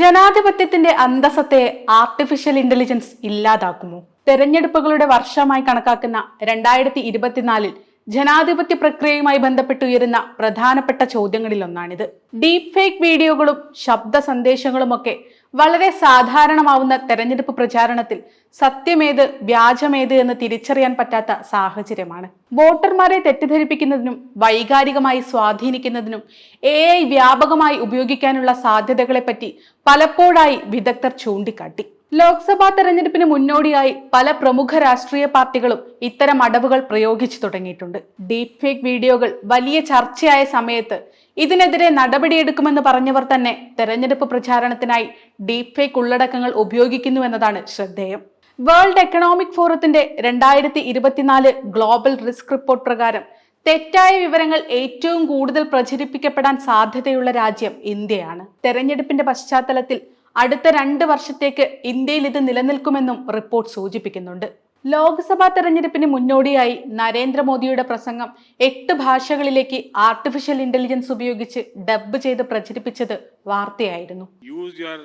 ജനാധിപത്യത്തിന്റെ അന്തസത്തെ artificial intelligence ഇല്ലാതാക്കുമോ? തെരഞ്ഞെടുപ്പുകളുടെ വർഷമായി കണക്കാക്കുന്ന രണ്ടായിരത്തി ഇരുപത്തിനാലിൽ ജനാധിപത്യ പ്രക്രിയയുമായി ബന്ധപ്പെട്ട് ഉയരുന്ന പ്രധാനപ്പെട്ട ചോദ്യങ്ങളിൽ ഒന്നാണിത് ഡീപ് ഫേക്ക് വീഡിയോകളും ശബ്ദ സന്ദേശങ്ങളുമൊക്കെ വളരെ സാധാരണമാവുന്ന തെരഞ്ഞെടുപ്പ് പ്രചാരണത്തിൽ സത്യമേത് വ്യാജമേത് എന്ന് തിരിച്ചറിയാൻ പറ്റാത്ത സാഹചര്യമാണ്. വോട്ടർമാരെ തെറ്റിദ്ധരിപ്പിക്കുന്നതിനും വൈകാരികമായി സ്വാധീനിക്കുന്നതിനും എ വ്യാപകമായി ഉപയോഗിക്കാനുള്ള സാധ്യതകളെപ്പറ്റി പലപ്പോഴായി വിദഗ്ധർ ചൂണ്ടിക്കാട്ടി. ലോക്സഭാ തെരഞ്ഞെടുപ്പിന് മുന്നോടിയായി പല പ്രമുഖ രാഷ്ട്രീയ പാർട്ടികളും ഇത്തരം അടവുകൾ പ്രയോഗിച്ചു തുടങ്ങിയിട്ടുണ്ട്. ഡീപ് ഫേക്ക് വീഡിയോകൾ വലിയ ചർച്ചയായ സമയത്ത് ഇതിനെതിരെ നടപടിയെടുക്കുമെന്ന് പറഞ്ഞവർ തന്നെ തെരഞ്ഞെടുപ്പ് പ്രചാരണത്തിനായി ഡീപ് ഫേക്ക് ഉള്ളടക്കങ്ങൾ ഉപയോഗിക്കുന്നുവെന്നതാണ് ശ്രദ്ധേയം. വേൾഡ് എക്കണോമിക് ഫോറത്തിന്റെ രണ്ടായിരത്തി ഇരുപത്തിനാല് ഗ്ലോബൽ റിസ്ക് റിപ്പോർട്ട് പ്രകാരം തെറ്റായ വിവരങ്ങൾ ഏറ്റവും കൂടുതൽ പ്രചരിപ്പിക്കപ്പെടാൻ സാധ്യതയുള്ള രാജ്യം ഇന്ത്യയാണ്. തെരഞ്ഞെടുപ്പിന്റെ പശ്ചാത്തലത്തിൽ അടുത്ത രണ്ട് വർഷത്തേക്ക് ഇന്ത്യയിൽ ഇത് നിലനിൽക്കുമെന്നും റിപ്പോർട്ട് സൂചിപ്പിക്കുന്നുണ്ട്. ലോക്സഭാ തെരഞ്ഞെടുപ്പിന് മുന്നോടിയായി നരേന്ദ്രമോദിയുടെ പ്രസംഗം എട്ട് ഭാഷകളിലേക്ക് ആർട്ടിഫിഷ്യൽ ഇന്റലിജൻസ് ഉപയോഗിച്ച് ഡബ് ചെയ്ത് പ്രചരിപ്പിച്ചത് വാർത്തയായിരുന്നു. Use your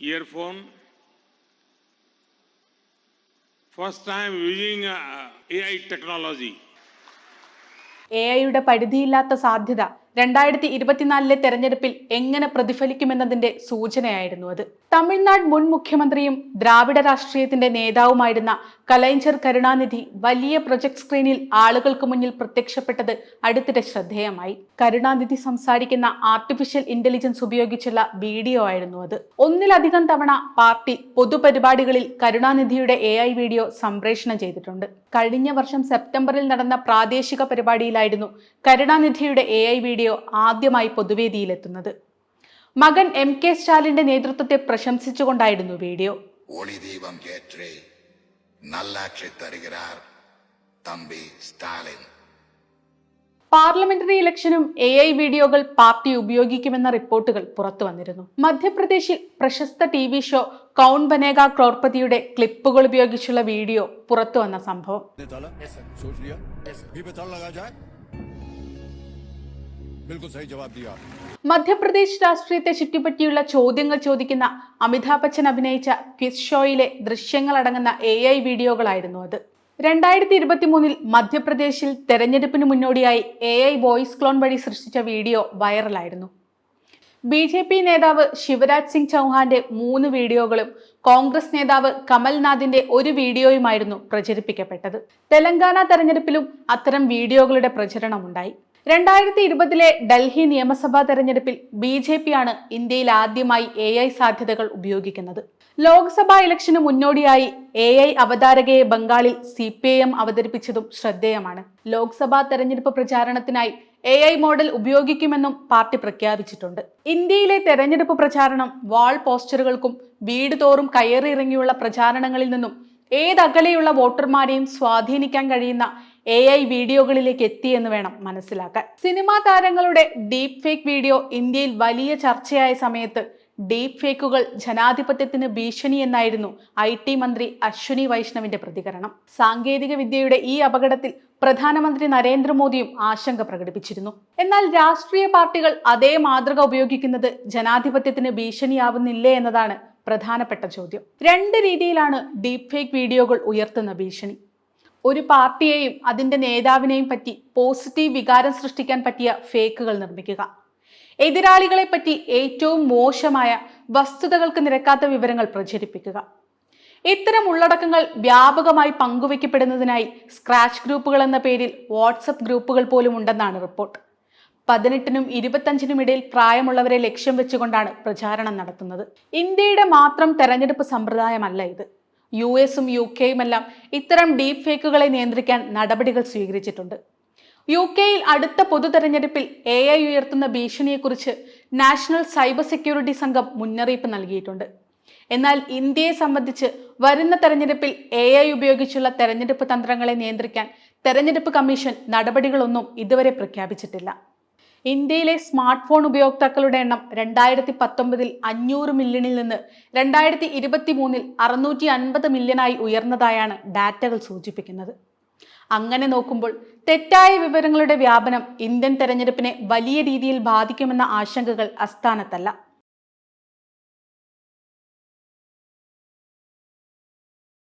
earphone first time using uh, technology technology. A ഐയുടെ പരിധിയില്ലാത്ത സാധ്യത രണ്ടായിരത്തി ഇരുപത്തിനാലിലെ തെരഞ്ഞെടുപ്പിൽ എങ്ങനെ പ്രതിഫലിക്കുമെന്നതിന്റെ സൂചനയായിരുന്നു അത്. തമിഴ്നാട് മുൻ മുഖ്യമന്ത്രിയും ദ്രാവിഡ രാഷ്ട്രീയത്തിന്റെ നേതാവുമായിരുന്ന കലൈഞ്ചർ കരുണാനിധി വലിയ പ്രൊജക്ട് സ്ക്രീനിൽ ആളുകൾക്ക് മുന്നിൽ പ്രത്യക്ഷപ്പെട്ടത് അടുത്തിടെ ശ്രദ്ധേയമായി. കരുണാനിധി സംസാരിക്കുന്ന ആർട്ടിഫിഷ്യൽ ഇന്റലിജൻസ് ഉപയോഗിച്ചുള്ള വീഡിയോ ആയിരുന്നു അത്. ഒന്നിലധികം തവണ പാർട്ടി പൊതുപരിപാടികളിൽ കരുണാനിധിയുടെ എ ഐ വീഡിയോ സംപ്രേഷണം ചെയ്തിട്ടുണ്ട്. കഴിഞ്ഞ വർഷം സെപ്റ്റംബറിൽ നടന്ന പ്രാദേശിക പരിപാടിയിലായിരുന്നു കരുണാനിധിയുടെ എ ഐ വീഡിയോ ആദ്യമായി പൊതുവേദിയിലെത്തുന്നത്. മകൻ എം കെ സ്റ്റാലിന്റെ നേതൃത്വത്തെ പ്രശംസിച്ചുകൊണ്ടായിരുന്നു വീഡിയോ. நல்லாட்சி தருகிறார் தம்பி ஸ்டாலின் പാർലമെന്ററി ഇലക്ഷനും എ ഐ വീഡിയോകൾ പാർട്ടി ഉപയോഗിക്കുമെന്ന റിപ്പോർട്ടുകൾ പുറത്തു വന്നിരുന്നു മധ്യപ്രദേശിൽ പ്രശസ്ത T V show Kaun Banega ക്രോർപതിയുടെ ക്ലിപ്പുകൾ ഉപയോഗിച്ചുള്ള വീഡിയോ പുറത്തു വന്ന സംഭവം മധ്യപ്രദേശ് രാഷ്ട്രീയത്തെ ചുറ്റിപ്പറ്റിയുള്ള ചോദ്യങ്ങൾ ചോദിക്കുന്ന അമിതാഭ് ബച്ചൻ അഭിനയിച്ച ക്വിസ് ഷോയിലെ ദൃശ്യങ്ങൾ അടങ്ങുന്ന എ ഐ വീഡിയോകളായിരുന്നു അത്. രണ്ടായിരത്തി ഇരുപത്തി മൂന്നിൽ മധ്യപ്രദേശിൽ തെരഞ്ഞെടുപ്പിന് മുന്നോടിയായി എ ഐ വോയിസ് ക്ലോൺ വഴി സൃഷ്ടിച്ച വീഡിയോ വൈറലായിരുന്നു. ബി ജെ പി നേതാവ് ശിവരാജ് സിംഗ് ചൗഹാന്റെ മൂന്ന് വീഡിയോകളും കോൺഗ്രസ് നേതാവ് കമൽനാഥിന്റെ ഒരു വീഡിയോയുമായിരുന്നു പ്രചരിപ്പിക്കപ്പെട്ടത്. തെലങ്കാന തെരഞ്ഞെടുപ്പിലും അത്തരം വീഡിയോകളുടെ പ്രചരണമുണ്ടായി. രണ്ടായിരത്തി ഇരുപതിലെ ഡൽഹി നിയമസഭാ തെരഞ്ഞെടുപ്പിൽ ബി ജെ പി ആണ് ഇന്ത്യയിൽ ആദ്യമായി എ ഐ സാധ്യതകൾ ഉപയോഗിക്കുന്നത്. ലോക്സഭാ ഇലക്ഷന് മുന്നോടിയായി എ ഐ അവതാരകയെ ബംഗാളിൽ സി പി ഐ എം അവതരിപ്പിച്ചതും ശ്രദ്ധേയമാണ്. ലോക്സഭാ തെരഞ്ഞെടുപ്പ് പ്രചാരണത്തിനായി എ ഐ മോഡൽ ഉപയോഗിക്കുമെന്നും പാർട്ടി പ്രഖ്യാപിച്ചിട്ടുണ്ട്. ഇന്ത്യയിലെ തെരഞ്ഞെടുപ്പ് പ്രചാരണം വാൾ പോസ്റ്ററുകൾക്കും വീട് തോറും കയറിയിറങ്ങിയുള്ള പ്രചാരണങ്ങളിൽ നിന്നും ഏതകലെയുള്ള വോട്ടർമാരെയും സ്വാധീനിക്കാൻ കഴിയുന്ന എ ഐ വീഡിയോകളിലേക്ക് എത്തി എന്ന് വേണം മനസ്സിലാക്കാൻ. സിനിമാ താരങ്ങളുടെ ഡീപ് ഫേക്ക് വീഡിയോ ഇന്ത്യയിൽ വലിയ ചർച്ചയായ സമയത്ത് ഡീപ് ഫേക്കുകൾ ജനാധിപത്യത്തിന് ഭീഷണി എന്നായിരുന്നു ഐ ടി മന്ത്രി അശ്വിനി വൈഷ്ണവിന്റെ പ്രതികരണം. സാങ്കേതിക വിദ്യയുടെ ഈ അപകടത്തിൽ പ്രധാനമന്ത്രി നരേന്ദ്രമോദിയും ആശങ്ക പ്രകടിപ്പിച്ചിരുന്നു. എന്നാൽ രാഷ്ട്രീയ പാർട്ടികൾ അതേ മാതൃക ഉപയോഗിക്കുന്നത് ജനാധിപത്യത്തിന് ഭീഷണിയാവുന്നില്ലേ എന്നതാണ് പ്രധാനപ്പെട്ട ചോദ്യം. രണ്ട് രീതിയിലാണ് ഡീപ് ഫേക്ക് വീഡിയോകൾ ഉയർത്തുന്ന ഭീഷണി. ഒരു പാർട്ടിയെയും അതിന്റെ നേതാവിനെയും പറ്റി പോസിറ്റീവ് വികാരം സൃഷ്ടിക്കാൻ പറ്റിയ ഫേക്കുകൾ നിർമ്മിക്കുക. എതിരാളികളെ പറ്റി ഏറ്റവും മോശമായ വസ്തുതകൾക്ക് നിരക്കാത്ത വിവരങ്ങൾ പ്രചരിപ്പിക്കുക. ഇത്തരം ഉള്ളടക്കങ്ങൾ വ്യാപകമായി പങ്കുവയ്ക്കപ്പെടുന്നതിനായി സ്ക്രാച്ച് ഗ്രൂപ്പുകൾ എന്ന പേരിൽ വാട്സപ്പ് ഗ്രൂപ്പുകൾ പോലും ഉണ്ടെന്നാണ് റിപ്പോർട്ട്. പതിനെട്ടിനും ഇരുപത്തഞ്ചിനും ഇടയിൽ പ്രായമുള്ളവരെ ലക്ഷ്യം വെച്ചുകൊണ്ടാണ് പ്രചാരണം നടത്തുന്നത്. ഇന്ത്യയുടെ മാത്രം തെരഞ്ഞെടുപ്പ് സമ്പ്രദായമല്ല ഇത്. യു എസും യു കെയുമെല്ലാം ഇത്തരം ഡീപ് ഫേക്കുകളെ നിയന്ത്രിക്കാൻ നടപടികൾ സ്വീകരിച്ചിട്ടുണ്ട്. യു കെയിൽ അടുത്ത പൊതു തെരഞ്ഞെടുപ്പിൽ എ ഐ ഉയർത്തുന്ന ഭീഷണിയെക്കുറിച്ച് നാഷണൽ സൈബർ സെക്യൂരിറ്റി സംഘം മുന്നറിയിപ്പ് നൽകിയിട്ടുണ്ട്. എന്നാൽ ഇന്ത്യയെ സംബന്ധിച്ച് വരുന്ന തെരഞ്ഞെടുപ്പിൽ എ ഐ ഉപയോഗിച്ചുള്ള തെരഞ്ഞെടുപ്പ് തന്ത്രങ്ങളെ നിയന്ത്രിക്കാൻ തെരഞ്ഞെടുപ്പ് കമ്മീഷൻ നടപടികളൊന്നും ഇതുവരെ പ്രഖ്യാപിച്ചിട്ടില്ല. ഇന്ത്യയിലെ സ്മാർട്ട് ഫോൺ ഉപയോക്താക്കളുടെ എണ്ണം രണ്ടായിരത്തി പത്തൊമ്പതിൽ അഞ്ഞൂറ് മില്യണിൽ നിന്ന് രണ്ടായിരത്തി ഇരുപത്തി മൂന്നിൽ അറുന്നൂറ്റി അൻപത് മില്യണായി ഉയർന്നതായാണ് ഡാറ്റകൾ സൂചിപ്പിക്കുന്നത്. അങ്ങനെ നോക്കുമ്പോൾ തെറ്റായ വിവരങ്ങളുടെ വ്യാപനം ഇന്ത്യൻ തെരഞ്ഞെടുപ്പിനെ വലിയ രീതിയിൽ ബാധിക്കുമെന്ന ആശങ്കകൾ അസ്ഥാനത്തല്ല.